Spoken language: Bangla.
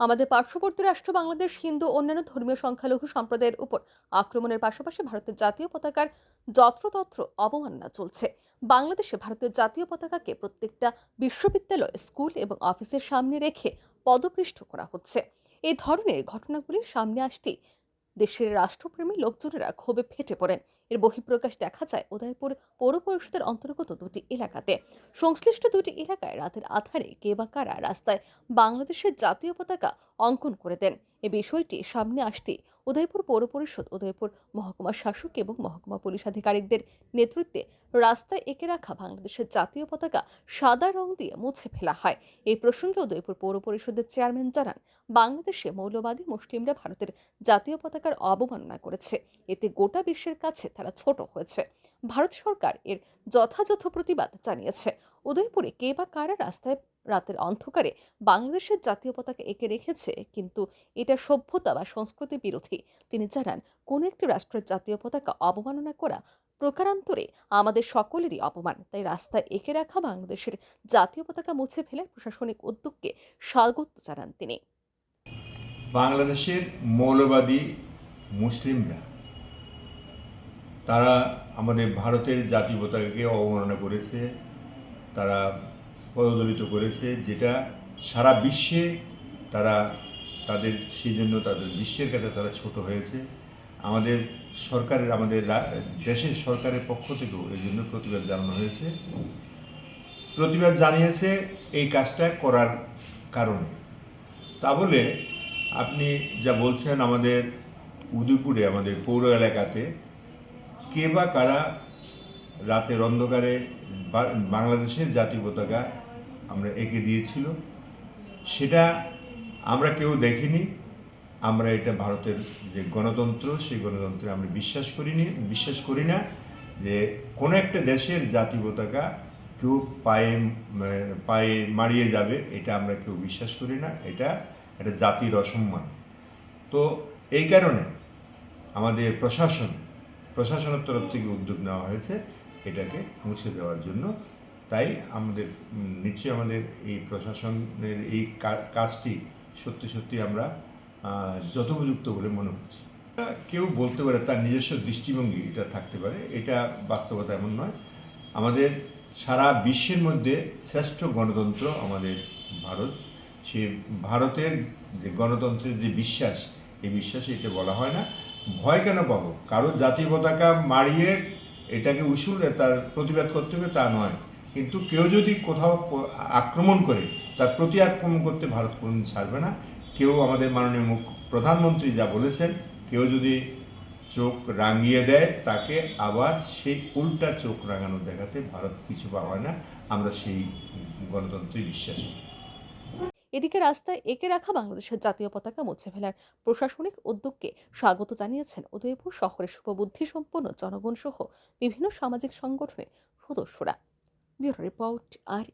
আমাদের পার্শ্ববর্তী রাষ্ট্র বাংলাদেশ, হিন্দু, অন্যান্য ধর্মীয় সংখ্যালঘু সম্প্রদায়ের উপর আক্রমণের পাশাপাশি ভারতের জাতীয় পতাকার যত্রতত্র অবমাননা চলছে। বাংলাদেশে ভারতের জাতীয় পতাকাকে প্রত্যেকটা বিশ্ববিদ্যালয়, স্কুল এবং অফিসের সামনে রেখে পদপৃষ্ঠ করা হচ্ছে। এই ধরনের ঘটনাগুলির সামনে আসতেই দেশের রাষ্ট্রপ্রেমী লোকজনেরা ক্ষোভে ফেটে পড়েন। এর বহিঃপ্রকাশ দেখা যায় উদয়পুর পৌর পরিষদের অন্তর্গত দুটি এলাকাতে। সংশ্লিষ্ট দুটি এলাকায় রাতের আধারে কে বা কারা রাস্তায় বাংলাদেশের জাতীয় পতাকা অঙ্কন করে দেন। এ বিষয়টি সামনে আসতে উদয়পুর পৌর পরিষদ, উদয়পুর মহকুমা শাসক এবং মহকুমা পুলিশ আধিকারিকদের নেতৃত্বে রাস্তায় এঁকে রাখা বাংলাদেশের জাতীয় পতাকা সাদা রং দিয়ে মুছে ফেলা হয়। এই প্রসঙ্গে উদয়পুর পৌর পরিষদের চেয়ারম্যান জানান, বাংলাদেশে মৌলবাদী মুসলিমরা ভারতের জাতীয় পতাকার অবমাননা করেছে। এতে গোটা বিশ্বের কাছে তারা ছোট হয়েছে। ভারত সরকার এর যথাযথ প্রতিবাদ জানিয়েছে। উদয়পুরে কে বা কারা রাস্তায় রাতের অন্ধকারে বাংলাদেশের জাতীয় পতাকা এঁকে রেখেছে, কিন্তু এটা সভ্যতা বা সংস্কৃতি বিরোধী। তিনি জানান, কোন একটি রাষ্ট্রের জাতীয় পতাকা অবমাননা করা প্রকারান্তরে আমাদের সকলেরই অপমান। তাই রাস্তায় এঁকে রাখা বাংলাদেশের জাতীয় পতাকা মুছে ফেলার প্রশাসনিক উদ্যোগকে স্বাগত জানান তিনি। বাংলাদেশের মৌলবাদী মুসলিমরা তারা আমাদের ভারতের জাতীয়তাকে অবমাননা করেছে, তারা পদদলিত করেছে, যেটা সারা বিশ্বে তারা তাদের সেই জন্য তাদের বিশ্বের কাছে তারা ছোট হয়েছে। আমাদের সরকারের, আমাদের দেশের সরকারের পক্ষ থেকেও এই জন্য প্রতিবাদ জানানো হয়েছে। প্রতিবাদ জানিয়েছে এই কাজটা করার কারণে। তা বলে আপনি যা বলছেন আমাদের উদয়পুরে, আমাদের পৌর এলাকাতে কে বা কারা রাতের অন্ধকারে বাংলাদেশের জাতীয় পতাকা আমরা এঁকে দিয়েছিল, সেটা আমরা কেউ দেখিনি। আমরা এটা ভারতের যে গণতন্ত্র, সেই গণতন্ত্রে আমরা বিশ্বাস করিনি, বিশ্বাস করি না যে কোনো একটা দেশের জাতীয় পতাকা কেউ পায়ে পায়ে মারিয়ে যাবে, এটা আমরা কেউ বিশ্বাস করি না। এটা একটা জাতির অসম্মান। তো এই কারণে আমাদের প্রশাসন প্রশাসনের তরফ থেকে উদ্যোগ নেওয়া হয়েছে, এটাকে মুছে দেওয়ার জন্য। তাই আমাদের নিশ্চয়ই আমাদের এই প্রশাসনের এই কাজটি সত্যি সত্যি আমরা যথোপযুক্ত বলে মনে হচ্ছে কেউ বলতে পারে তার নিজস্ব দৃষ্টিভঙ্গি এটা থাকতে পারে, এটা বাস্তবতা এমন নয়। আমাদের সারা বিশ্বের মধ্যে শ্রেষ্ঠ গণতন্ত্র আমাদের ভারত। সে ভারতের যে গণতন্ত্রের যে বিশ্বাস, এই বিশ্বাসে এটা বলা হয় না। ভয় কেন পাবো? কারও জাতীয় পতাকা মারিয়ে এটাকে উসুল তার প্রতিবাদ করতে হবে তা নয়। কিন্তু কেউ যদি কোথাও আক্রমণ করে, তার প্রতি আক্রমণ করতে ভারত কোনোদিন ছাড়বে না। কেউ আমাদের মাননীয় মুখ্য প্রধানমন্ত্রী যা বলেছেন, কেউ যদি চোখ রাঙিয়ে দেয়, তাকে আবার সেই উল্টা চোখ রাঙানো দেখাতে ভারত পিছু পাওয়ায় না। আমরা সেই গণতন্ত্রে বিশ্বাসী। এদিকে রাস্তায় একে রাখা বাংলাদেশের জাতীয় পতাকা মুছে ফেলার প্রশাসনিক উদ্যোগকে স্বাগত জানিয়েছেন উদয়পুর শহরের শুভবুদ্ধি সম্পন্ন জনগণ সহ বিভিন্ন সামাজিক সংগঠনের সদস্যরা। ব্যুরো রিপোর্ট আর